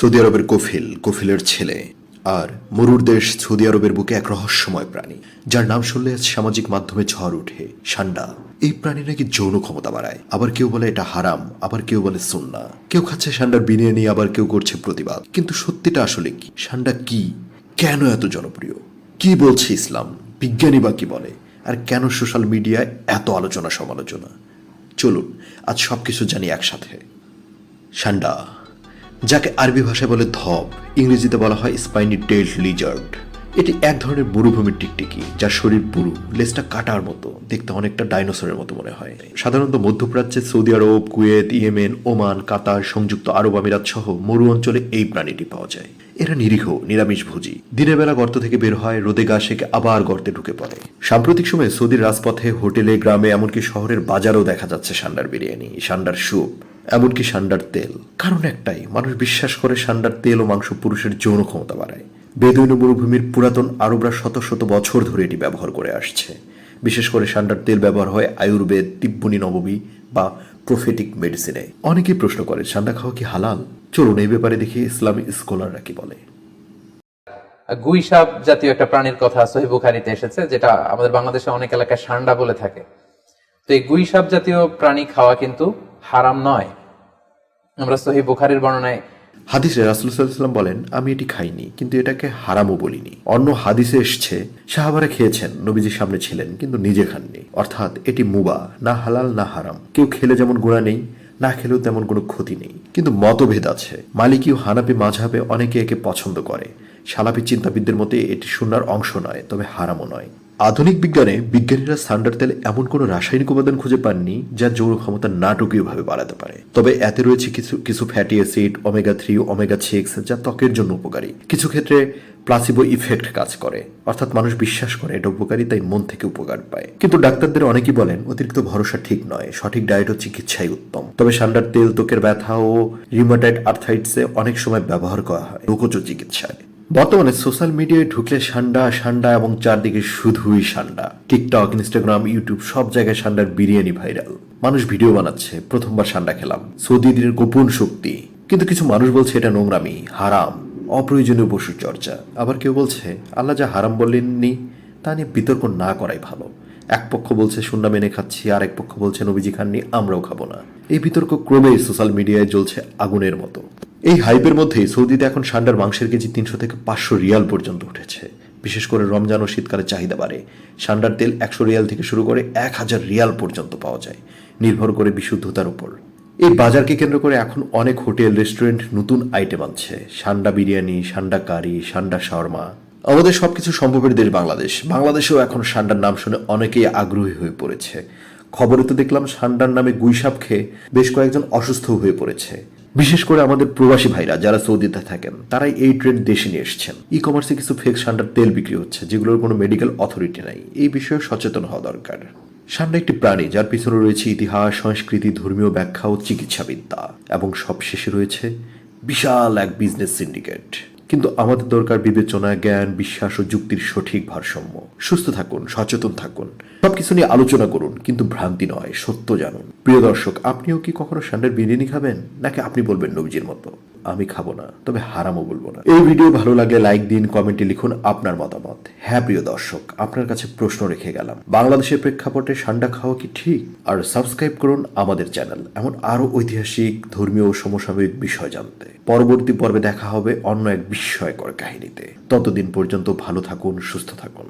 Saudi আরবের কফিল, কফিলের ছেলে আর মরুর দেশ সৌদি আরবের বুকে এক রহস্যময় প্রাণী, যার নাম শুনলে সামাজিক মাধ্যমে ঝড় ওঠে, সান্ডা। এই প্রাণী নাকি যৌন ক্ষমতা বাড়ায়, আবার কেউ বলে এটা হারাম, আবার কেউ বলে সুন্না। কেউ খাচ্ছে সান্ডার বিরিয়ানি, আবার কেউ করছে প্রতিবাদ। কিন্তু সত্যিটা আসলে কি? সান্ডা কি? কেন এত জনপ্রিয়? কি বলছে ইসলাম? বিজ্ঞানী বা কি বলে? আর কেন সোশ্যাল মিডিয়ায় এত আলোচনা সমালোচনা চলুন, আজ সবকিছু জানি একসাথে। সান্ডা। যাকে আরবি ভাষায় বলে ধপ ইংরেজিতে বলা হয় স্পাইনি টেল্ড লিজার্ড এটি এক ধরনের মরুভূমির টিকটিকি, যার শরীর পুরু লেজটা কাটার মতো, দেখতে অনেকটা ডাইনোসরের মতো মনে হয়। সাধারণত মধ্যপ্রাচ্যে Saudi Arab, Kuwait, Yemen, Oman, Qatar, সংযুক্ত আরব আমিরাত সহ মরু অঞ্চলে এই প্রাণীটি পাওয়া যায়। এরা নিরীহ, নিরামিষ ভোজী। দিনের বেলা গর্ত থেকে বের হয়, রোদে গা সেকে আবার গর্তে ঢুকে পড়ে। সাম্প্রতিক সময়ে সৌদির রাজপথে, হোটেলে, গ্রামে, এমনকি শহরের বাজারও দেখা যাচ্ছে সান্ডার বিরিয়ানি, সান্ডার স্যুপ। এমনকি সান্ডার তেল। কারণ একটাই, মানুষ বিশ্বাস করে সান্ডার তেল ও মাংস পুরুষের যৌন ক্ষমতা বাড়ায়। বেদুইন মরুভূমির পুরাতন আরবরা শত শত বছর ধরে এটি ব্যবহার করে আসছে। বিশেষ করে সান্ডার তেল ব্যবহার হয় আয়ুর্বেদ, তিব্বনী নবমী বা প্রোফেটিক মেডিসিনে অনেকেই প্রশ্ন করে সান্ডা খাওয়া কি হালাল? চলুন এই ব্যাপারে দেখি ইসলামী স্কলাররা কি বলে। গুই সাপ জাতীয় একটা প্রাণীর কথা সহি বুখারিতে এসেছে, যেটা আমাদের বাংলাদেশে অনেক এলাকায় সান্ডা বলে থাকে। তো এই গুই সাপ জাতীয় প্রাণী খাওয়া কিন্তু হারাম নয়। আমরা সহি বুখারির বর্ণনায় হাদিসে রাসুল সাল্লাম বলেন, আমি এটি খাইনি, কিন্তু এটাকে হারামও বলিনি। অন্য হাদিসে এসছে, সাহাবারা খেয়েছেন, নবীজির সামনে ছিলেন, কিন্তু নিজে খাননি। অর্থাৎ এটি মুবা, না হালাল, না হারাম। কেউ খেলে যেমন গুণা নেই, না খেলেও তেমন কোনো ক্ষতি নেই। কিন্তু মতভেদ আছে। মালিকি ও হানাপি মাঝাবে অনেকে একে পছন্দ করে। সালাপি চিন্তাবিদদের মতে এটি শূন্যার অংশ নয়, তবে হারামও নয়। আধুনিক বিজ্ঞানে বিজ্ঞানীরা সান্ডার তেলে এমন কোনো রাসায়নিক উপাদান খুঁজে পাননি যা যৌন ক্ষমতা নাটকীয়ভাবে বাড়াতে পারে। তবে এতে রয়েছে কিছু কিছু fatty acid omega three omega six যা ত্বকের জন্য উপকারী। কিছু ক্ষেত্রে প্লাসিবো ইফেক্ট কাজ করে। অর্থাৎ মানুষ বিশ্বাস করে এটা উপকারী, তাই মন থেকে উপকার পায়। কিন্তু ডাক্তারদের অনেকেই বলেন, অতিরিক্ত ভরসা ঠিক নয়। সঠিক ডায়েট ও চিকিৎসাই উত্তম। তবে সান্ডার তেল, ত্বকের ব্যথা ও রিউমাটাইড আর্থাইটসে অনেক সময় ব্যবহার করা হয়। রোগজ চিকিৎসায়। বর্তমানে সোশ্যাল মিডিয়ায় ঢুকলে সান্ডা সান্ডা এবং চারদিকে শুধুই সান্ডা। টিকটক, ইনস্টাগ্রাম, ইউটিউব, সব জায়গায় সান্ডার বিরিয়ানি ভাইরাল। মানুষ ভিডিও বানাচ্ছে, প্রথমবার সান্ডা খেলাম। সৌদিদের গোপন শক্তি। কিন্তু কিছু মানুষ বলছে এটা নোংরামি, হারাম, অপ্রয়োজনীয় পশুর চর্চা। আবার কেউ বলছে, আল্লাহ যা হারাম বললেননি তা নিয়ে বিতর্ক না করাই ভালো। এক পক্ষ বলছে শূন্য মেনে খাচ্ছি আর এক পক্ষ বলছে, নবীজি খাননি, আমরাও খাব না। এই বিতর্ক ক্রমেই সোশ্যাল মিডিয়ায় জ্বলছে আগুনের মতো। এই হাইপের মধ্যে সৌদিতে এখন সান্ডার মাংসের কেজি তিনশো থেকে পাঁচশো রিয়াল পর্যন্ত উঠেছে। বিশেষ করে রমজান ও শীতকালে চাহিদা বাড়ে। সান্ডার তেল একশো রিয়াল থেকে শুরু করে এক হাজার রিয়াল পর্যন্ত পাওয়া যায়, নির্ভর করে বিশুদ্ধতার উপর। এই বাজারকে কেন্দ্র করে এখন অনেক হোটেল, রেস্টুরেন্ট নতুন আইটেম আনছে। সান্ডা বিরিয়ানি, সান্ডা কারি, সান্ডা শর্মা আমাদের সবকিছু সম্ভবের দেশ বাংলাদেশ। বাংলাদেশেও এখন সান্ডার নাম শুনে অনেকেই আগ্রহী হয়ে পড়েছে। খবরে তো দেখলাম সান্ডার নামে গুইসাপ খেয়ে বেশ কয়েকজন অসুস্থ হয়ে পড়েছে। বিশেষ করে আমাদের প্রবাসী ভাইরা যারা সৌদিতে থাকেন, তারাই এই ট্রেন্ড দেশে নিয়ে এসছেন। ই কমার্সে কিছু ফেক সান্ডার তেল বিক্রি হচ্ছে, যেগুলোর কোনো মেডিকেল অথরিটি নাই। এই বিষয়ে সচেতন হওয়া দরকার। সামনে একটি প্রাণী, যার পিছনে রয়েছে ইতিহাস, সংস্কৃতি, ধর্মীয় ব্যাখ্যা ও চিকিৎসাবিদ্যা। এবং সবশেষে রয়েছে বিশাল এক বিজনেস সিন্ডিকেট কিন্তু আমাদের দরকার বিবেচনা, জ্ঞান, বিশ্বাস ও যুক্তির সঠিক ভারসাম্য। সুস্থ থাকুন, সচেতন থাকুন। সবকিছু নিয়ে আলোচনা করুন, কিন্তু ভ্রান্তি নয়, সত্য জানুন। প্রিয় দর্শক, আপনিও কি কখনো সান্ডার বিরিয়ানি খাবেন? নাকি আপনি বলবেন নবজির মতো? আমি খাব না, তবে হারামও বলব না। এই ভিডিও ভালো লাগলে লাইক দিন, কমেন্টে লিখুন আপনার মতামত। হ্যাঁ প্রিয় দর্শক, আপনার কাছে প্রশ্ন রেখে গেলাম। বাংলাদেশের প্রেক্ষাপটে সান্ডা খাওয়া কি ঠিক? আর সাবস্ক্রাইব করুন আমাদের চ্যানেল, এমন আরও ঐতিহাসিক, ধর্মীয় ও সমসাময়িক বিষয় জানতে। পরবর্তী পর্বে দেখা হবে অন্য এক বিস্ময়কর কাহিনীতে। ততদিন পর্যন্ত ভালো থাকুন, সুস্থ থাকুন।